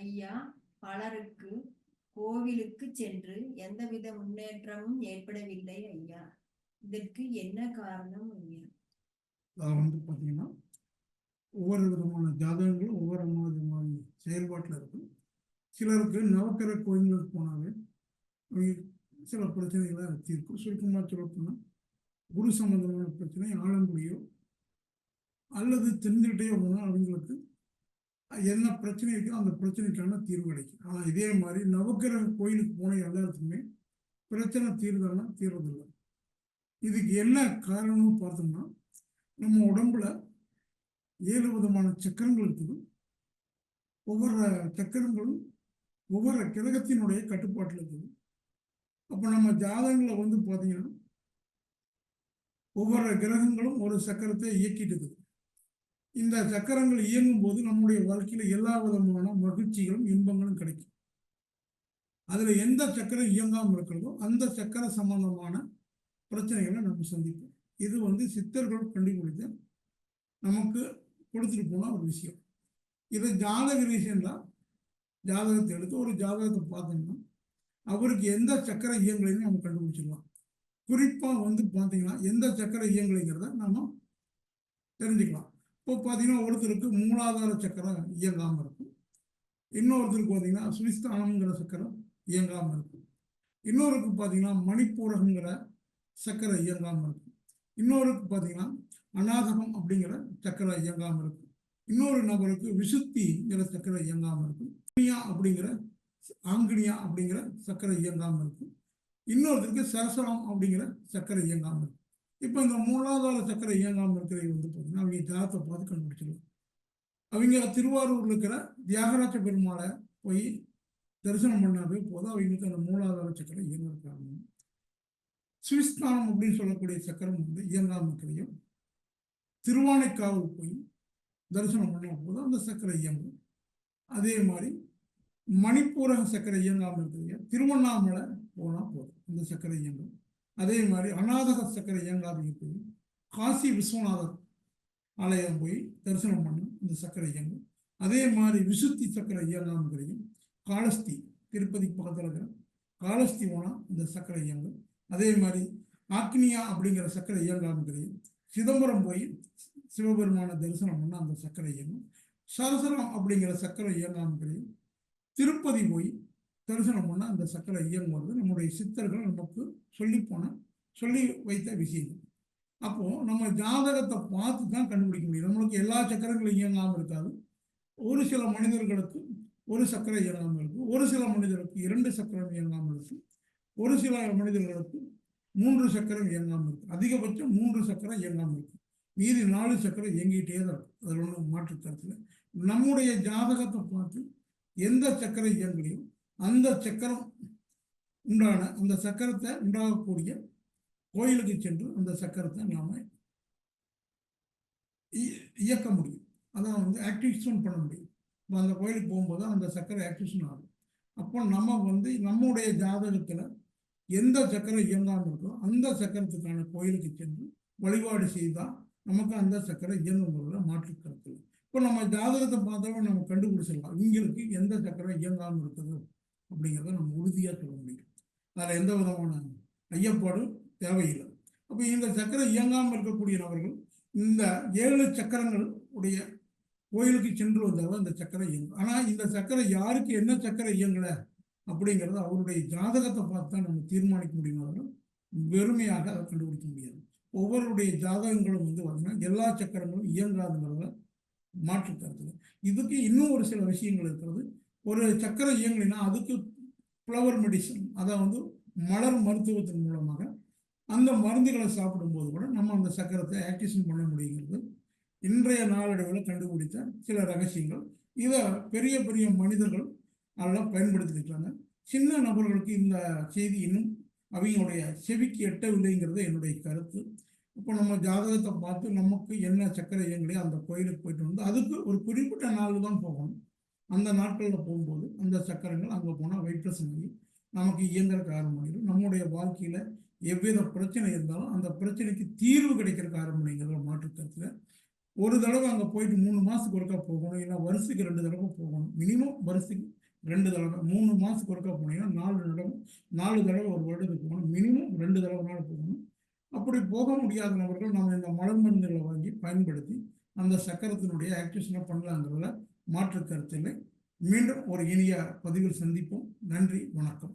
ஐயா பலருக்கு கோவிலுக்கு சென்று எந்தவித முன்னேற்றமும் ஏற்படவில்லை ஐயா. இதற்கு என்ன காரணம் ஐயா? அதாவது வந்து பார்த்தீங்கன்னா ஒவ்வொரு விதமான ஜாதகங்களும் ஒவ்வொரு விதமான செயல்பாட்டில் இருக்கும். சிலருக்கு நவக்கர கோயில்களுக்கு போனாவே சில பிரச்சனைகளை தீர்க்கும். சுருக்கமாக சொல்லப்போனால் குரு சம்பந்தமான பிரச்சனை ஆழங்குடியோ அல்லது தெரிஞ்சுக்கிட்டே போனால் அவங்களுக்கு என்ன பிரச்சனை இருக்கோ அந்த பிரச்சனைக்கான தீர்வு கிடைக்கும். ஆனால் இதே மாதிரி நவக்கிரக கோயிலுக்கு போன எல்லாத்துக்குமே பிரச்சனை தீர்வுதானா தீர்வதில்லை. இதுக்கு என்ன காரணம்னு பார்த்தோம்னா நம்ம உடம்புல ஏழு விதமான சக்கரங்கள் இருக்குது. ஒவ்வொரு சக்கரங்களும் ஒவ்வொரு கிரகத்தினுடைய கட்டுப்பாட்டில் இருக்குது. அப்போ நம்ம ஜாதகங்களை வந்து பார்த்தீங்கன்னா ஒவ்வொரு கிரகங்களும் ஒரு சக்கரத்தை இயக்கிட்டு இருக்குது. இந்த சக்கரங்கள் இயங்கும் போது நம்முடைய வாழ்க்கையில எல்லா விதமான மகிழ்ச்சிகளும் இன்பங்களும் கிடைக்கும். அதுல எந்த சக்கரம் இயங்காமல் இருக்கிறதோ அந்த சக்கர சம்பந்தமான பிரச்சனைகளை நம்ம சந்திப்போம். இது வந்து சித்தர்கள் கண்டுபிடித்த நமக்கு கொடுத்துட்டு போன ஒரு விஷயம். இது ஜாதக ரீசன்ல ஜாதகத்தை எடுத்து ஒரு ஜாதகத்தை பார்த்தோம்னா அவருக்கு எந்த சக்கர இயங்கலைன்னு நம்ம கண்டுபிடிச்சிடலாம். குறிப்பாக வந்து பார்த்தீங்கன்னா எந்த சக்கர இயங்கலைங்கிறத நம்ம தெரிஞ்சுக்கலாம். இப்போ பார்த்தீங்கன்னா ஒருத்தருக்கு மூலாதார சக்கரம் இயங்காமல் இருக்கும். இன்னொருத்தருக்கு பார்த்தீங்கன்னா சுவிஸ்தானம்ங்கிற சக்கரம் இயங்காமல் இருக்கும். இன்னொருக்கு பார்த்தீங்கன்னா மணிப்பூரகங்கிற சக்கரை இயங்காமல் இருக்கும். இன்னொருக்கு பார்த்தீங்கன்னா அநாதகம் அப்படிங்கிற சக்கரை இயங்காமல் இருக்கும். இன்னொரு நபருக்கு விசுத்திங்கிற சக்கரை இயங்காமல் இருக்கும். ஆங்கினியா அப்படிங்கிற ஆங்கினியா அப்படிங்கிற சக்கரை இயங்காமல் இருக்கும். இன்னொருத்தருக்கு சரசரம் அப்படிங்கிற சக்கரை இயங்காமல் இருக்கும். இப்போ இந்த மூலாதார சக்கரை இயங்காமல் இருக்கிற வந்து பார்த்தீங்கன்னா அவங்க தியாகத்தை பார்த்து கண்டுபிடிச்சிடலாம் அவங்க திருவாரூரில் இருக்கிற தியாகராஜ பெருமாளை போய் தரிசனம் பண்ணாவே போதும் அவங்களுக்கு அந்த மூலாதார சக்கரை இயங்கிருக்காங்க சுவிஸ்தானம் அப்படின்னு சொல்லக்கூடிய சக்கரம் வந்து இயங்காமல் இருக்கிறையும் திருவானைக்காவல் போய் தரிசனம் பண்ண போது அந்த சக்கரை இயங்கும். அதே மாதிரி மணிப்பூரக சக்கரை இயங்காமல் இருக்கிறீங்க திருவண்ணாமலை போனால் போதும் அந்த சக்கரை இயங்கும். அதே மாதிரி அநாதக சக்கரை இயங்காதீங்க போய் காசி விஸ்வநாதர் ஆலயம் போய் தரிசனம் பண்ணும் இந்த சக்கரை இயங்கும் அதே மாதிரி விசுத்தி சக்கரை இயங்காமல் இருக்கிறீங்க காலஸ்தி திருப்பதி பக்கத்தில் இருக்கிற காலஸ்தி போனால் இந்த சக்கரை இயங்கும் அதே மாதிரி ஆக்னியா அப்படிங்கிற சக்கரை இயங்காமல் சிதம்பரம் போய் சிவபெருமான தரிசனம் பண்ணால் அந்த சக்கரை இயங்கும் சரசரம் அப்படிங்கிற சக்கரை இயங்காமல் திருப்பதி போய் தரிசனம் பண்ணால் அந்த சக்கரை இயங்குவது நம்முடைய சித்தர்கள் நமக்கு சொல்லி போன சொல்லி வைத்த விஷயங்கள் அப்போது நம்ம ஜாதகத்தை பார்த்து தான் கண்டுபிடிக்க முடியும். நம்மளுக்கு எல்லா சக்கரங்களும் இயங்காமல் இருக்காது. ஒரு சில மனிதர்களுக்கு ஒரு சக்கரை இயங்காமல் இருக்கும். ஒரு சில மனிதர்களுக்கு இரண்டு சக்கரம் இயங்காமல் இருக்கும். ஒரு சில மனிதர்களுக்கு மூன்று சக்கரம் இயங்காமல் இருக்கும். அதிகபட்சம் மூன்று சக்கரம் இயங்காமல் இருக்கும். மீதி நாலு சக்கரம் இயங்கிட்டே தான் இருக்கும். அதில் ஒன்றும் மாற்றுத்தரத்தில் நம்முடைய ஜாதகத்தை பார்த்து எந்த சக்கரை இயங்கலையும் அந்த சக்கரம் உண்டான அந்த சக்கரத்தை உண்டாகக்கூடிய கோயிலுக்கு சென்று அந்த சக்கரத்தை நாம் இயக்க முடியும். அதான் வந்து ஆக்டிவேஷன் பண்ண முடியும். அந்த கோயிலுக்கு போகும்போது அந்த சக்கரை ஆக்டிவேஷன் ஆகும். அப்போ நம்ம வந்து நம்முடைய ஜாதகத்தில் எந்த சக்கரம் இயங்காமல் இருக்கோ அந்த சக்கரத்துக்கான கோயிலுக்கு சென்று வழிபாடு செய்தால் நமக்கு அந்த சக்கரை இயங்குங்கிறத மாற்று கருத்து. இப்போ நம்ம ஜாதகத்தை பார்த்தாலும் நம்ம கண்டுபிடிச்சிடலாம். இவங்களுக்கு எந்த சக்கரம் இயங்காமல் இருக்குது? அப்படிங்கிறத நம்ம உறுதியாக சொல்ல முடியும். அதில் எந்த விதமான ஐயப்பாடும் தேவையில்லை. அப்போ இந்த சக்கரம் இயங்காமல் இருக்கக்கூடிய நபர்கள் இந்த ஏழு சக்கரங்கள் உடைய கோயிலுக்கு சென்று வந்தாலும் அந்த சக்கரை இயங்கும். ஆனால் இந்த சக்கரை யாருக்கு என்ன சக்கரை இயங்கலை அப்படிங்கிறத அவருடைய ஜாதகத்தை பார்த்து தான் நம்ம தீர்மானிக்க முடியும் வெறுமையாக அதை கண்டுபிடிக்க முடியாது. ஒவ்வொருடைய ஜாதகங்களும் வந்து பார்த்தீங்கன்னா எல்லா சக்கரங்களும் இயங்காதுங்கிறத மாற்று கருத்துல இதுக்கு இன்னும் ஒரு சில விஷயங்கள் இருக்கிறது. ஒரு சக்கரம் இயங்கலினா அதுக்கு ஃப்ளவர் மெடிசன் அதை வந்து மலர் மருத்துவத்தின் மூலமாக அந்த மருந்துகளை சாப்பிடும்போது கூட நம்ம அந்த சக்கரத்தை ஆக்டிவேஷன் பண்ண முடியுங்கிறது இன்றைய நாளடைவில் கண்டுபிடித்த சில ரகசியங்கள். இதை பெரிய பெரிய மனிதர்கள் அதெல்லாம் பயன்படுத்திருக்காங்க சின்ன நபர்களுக்கு இந்த செய்தி இன்னும் அவங்களுடைய செவிக்கு எட்டவில்லைங்கிறது என்னுடைய கருத்து. இப்போ நம்ம ஜாதகத்தை பார்த்து நமக்கு என்ன சக்கரை இயங்கலையோ அந்த கோயிலுக்கு போயிட்டு வந்து அதுக்கு ஒரு குறிப்பிட்ட நாள் தான் போகணும். அந்த நாட்களில் போகும்போது அந்த சக்கரங்கள் அங்கே போனால் வெயிட்லெஸ் ஆகி நமக்கு இயங்குற காரணமாயிடும் நம்முடைய வாழ்க்கையில் எவ்வித பிரச்சனை இருந்தாலும் அந்த பிரச்சனைக்கு தீர்வு கிடைக்கிற காரணமாகிங்கிற மாற்றுக்கருத்தில் ஒரு தடவை அங்கே போயிட்டு மூணு மாதத்துக்கு ஒருக்கா போகணும் இல்லை வருஷத்துக்கு ரெண்டு தடவை போகணும். மினிமம் வருஷத்துக்கு ரெண்டு தடவை மூணு மாதத்துக்கு ஒருக்கா போனீங்கன்னா நாலு தடவை நாலு தடவை ஒரு வருடத்துக்கு போகணும். மினிமம் ரெண்டு தடவை நாள் போகணும். அப்படி போக முடியாத நபர்கள் நம்ம இந்த மலர் மருந்துகளை வாங்கி பயன்படுத்தி அந்த சக்கரத்தினுடைய ஆக்டிவேஷனை பண்ணலாங்கிறதுல மாற்று கருத்தில் மீண்டும் ஒரு இனிய பதிவில் சந்திப்போம். நன்றி வணக்கம்.